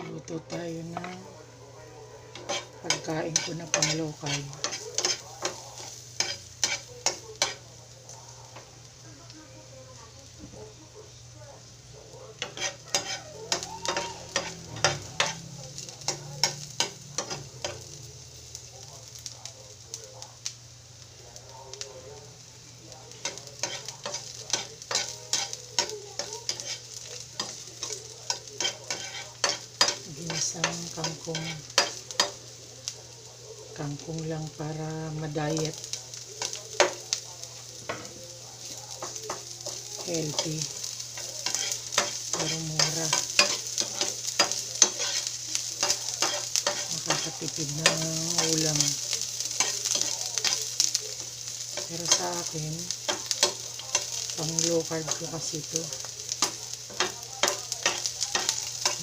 Luto tayo ng pagkain ko na pang. Ginisang kangkong. Kangkong lang para ma-diet. Healthy. Pero mura. Makakatipid ng ulam. Pero sa akin, pang low carb ko kasi ito.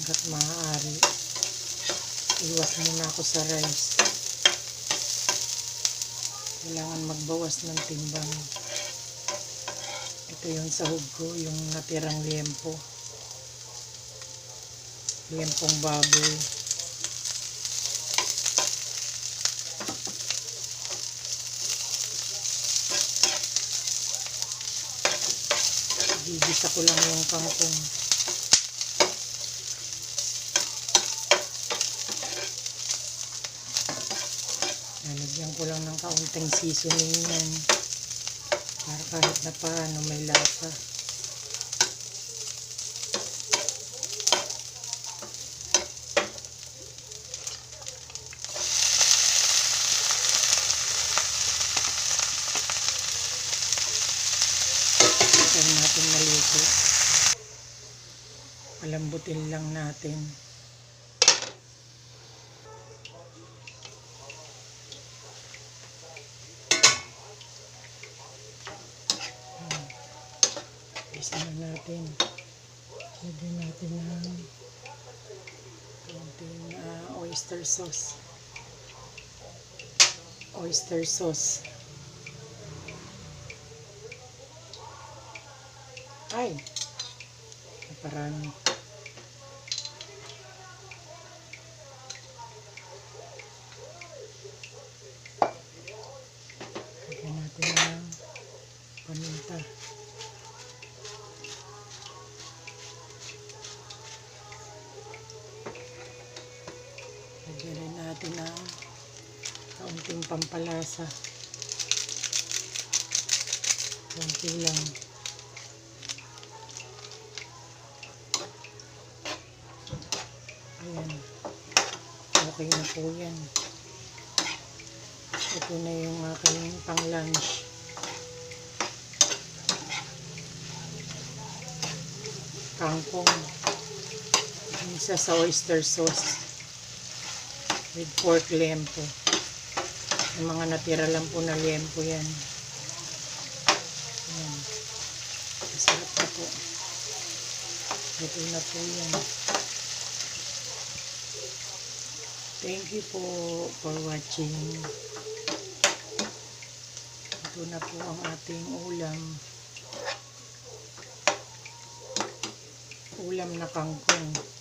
hanggat maaari iwas muna ako sa rice. Kailangan magbawas ng timbang. Ito yung sahog ko yung natirang liempo. Liempong baboy. Gigisa ko lang yung kangkong Lalagyan ko lang ng kaunting seasoning yan. Para kahit na paano may lasa. Ito natin maluto. Palambutin lang natin. Isa na natin. Lagyan natin ng konting ah, oyster sauce. Oyster sauce. Ay! Naparami. Natin ng kaunting pampalasa. Kaunti lang. Ayan. Okay na po yan. Ito na yung aking pang lunch. Kangkong. Isa sa oyster sauce with pork lempo. Yung mga natira lang po na lempo yan. Yan. Masarap na po. Ito na po yan. Thank you po for watching. Ito na po ang ating ulam. Ulam na kangkong.